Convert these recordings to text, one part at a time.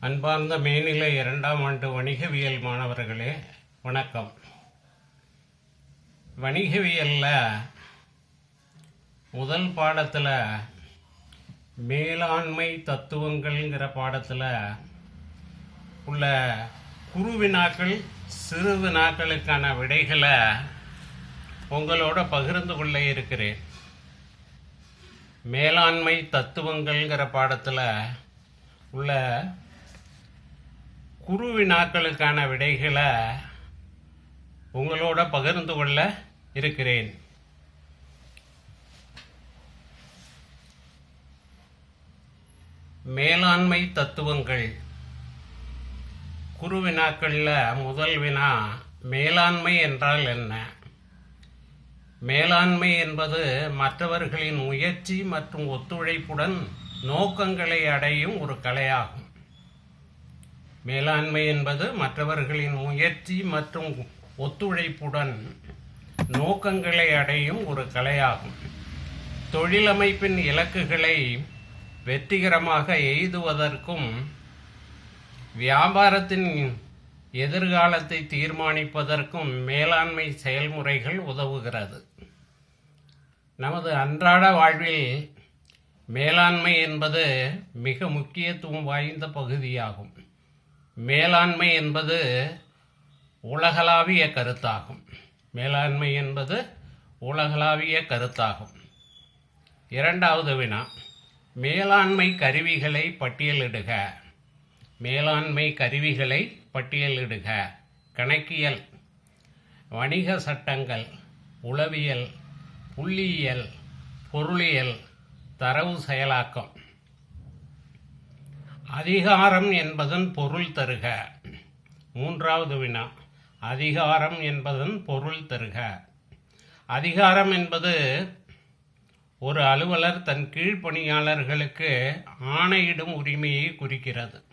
அன்பார்ந்த மேனிலை இரண்டாம் ஆண்டு வணிகவியல் மாணவர்களே வணக்கம். வணிகவியலில் முதல் பாடத்தில் மேலாண்மை தத்துவங்கள்ங்கிற பாடத்தில் உள்ள குறுவினாக்கள் சிறு வினாக்களுக்கான விடைகளை உங்களோட பகிர்ந்து கொள்ள இருக்கிறேன். மேலாண்மை தத்துவங்கள்ங்கிற பாடத்தில் உள்ள குருவினாக்களுக்கான விடைகளை உங்களோட பகிர்ந்து கொள்ள இருக்கிறேன். மேலாண்மை தத்துவங்கள். குருவினாக்களில் முதல் வினா மேலாண்மை என்றால் என்ன? மேலாண்மை என்பது மற்றவர்களின் முயற்சி மற்றும் ஒத்துழைப்புடன் நோக்கங்களை அடையும் ஒரு கலையாகும். மேலாண்மை என்பது மற்றவர்களின் முயற்சி மற்றும் ஒத்துழைப்புடன் நோக்கங்களை அடையும் ஒரு கலையாகும். தொழிலமைப்பின் இலக்குகளை வெற்றிகரமாக எய்துவதற்கும் வியாபாரத்தின் எதிர்காலத்தை தீர்மானிப்பதற்கும் மேலாண்மை செயல்முறைகள் உதவுகிறது. நமது அன்றாட வாழ்வில் மேலாண்மை என்பது மிக முக்கியத்துவம் வாய்ந்த பகுதியாகும். மேலாண்மை என்பது உலகளாவிய கருத்தாகும். மேலாண்மை என்பது உலகளாவிய கருத்தாகும். இரண்டாவது வினா மேலாண்மை கருவிகளை பட்டியலிடுக. மேலாண்மை கருவிகளை பட்டியலிடுக. கணக்கியல் வணிக சட்டங்கள் உளவியல் புள்ளியியல் பொருளியல் தரவு செயலாக்கம். அதிகாரம் என்பதன் பொருள் தருக. மூன்றாவது வினா. அதிகாரம் என்பதன் பொருள் தருக. அதிகாரம் என்பது ஒரு அலுவலர் தன் கீழ்ப்பணியாளர்களுக்கு ஆணையிடும் உரிமையை குறிக்கிறது.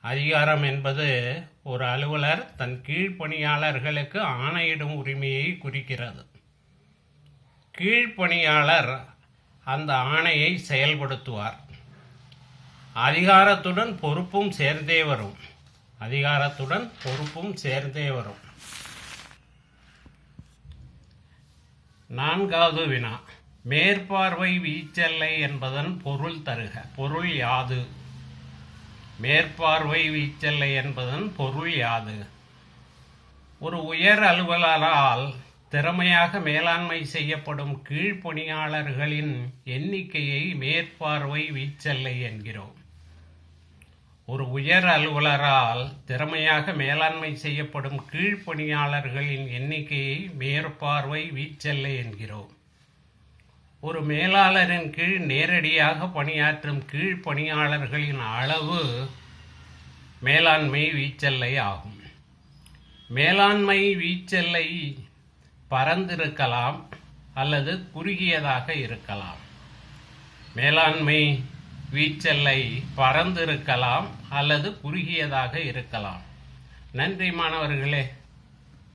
அதிகாரம் என்பது ஒரு அலுவலர் தன் கீழ்ப்பணியாளர்களுக்கு ஆணையிடும் உரிமையை குறிக்கிறது. கீழ்ப்பணியாளர் அந்த ஆணையை செயல்படுத்துவார். அதிகாரத்துடன் பொறுப்பும் சேர்ந்தே வரும் அதிகாரத்துடன் பொறுப்பும் சேர்ந்தே வரும் நான்காவது வினா. மேற்பார்வை வீச்சல்லை என்பதன் பொருள் தருக. பொருள் யாது? மேற்பார்வை வீச்சல்லை என்பதன் பொருள் யாது? ஒரு உயர் அலுவலரால் திறமையாக மேலாண்மை செய்யப்படும் கீழ்ப்பணியாளர்களின் எண்ணிக்கையை மேற்பார்வை வீச்சல்லை என்கிறோம். ஒரு உயர் அலுவலரால் திறமையாக மேலாண்மை செய்யப்படும் கீழ்ப்பணியாளர்களின் எண்ணிக்கையை மேற்பார்வை வீச்சல்லை என்கிறோம். ஒரு மேலாளரின் கீழ் நேரடியாக பணியாற்றும் கீழ்ப்பணியாளர்களின் அளவு மேலாண்மை வீச்சல்லை ஆகும். மேலாண்மை வீச்செல்லை பரந்திருக்கலாம் அல்லது குறுகியதாக இருக்கலாம். மேலாண்மை வீச்செல்லை பறந்திருக்கலாம் அல்லது குறுகியதாக இருக்கலாம். நன்றி மாணவர்களே.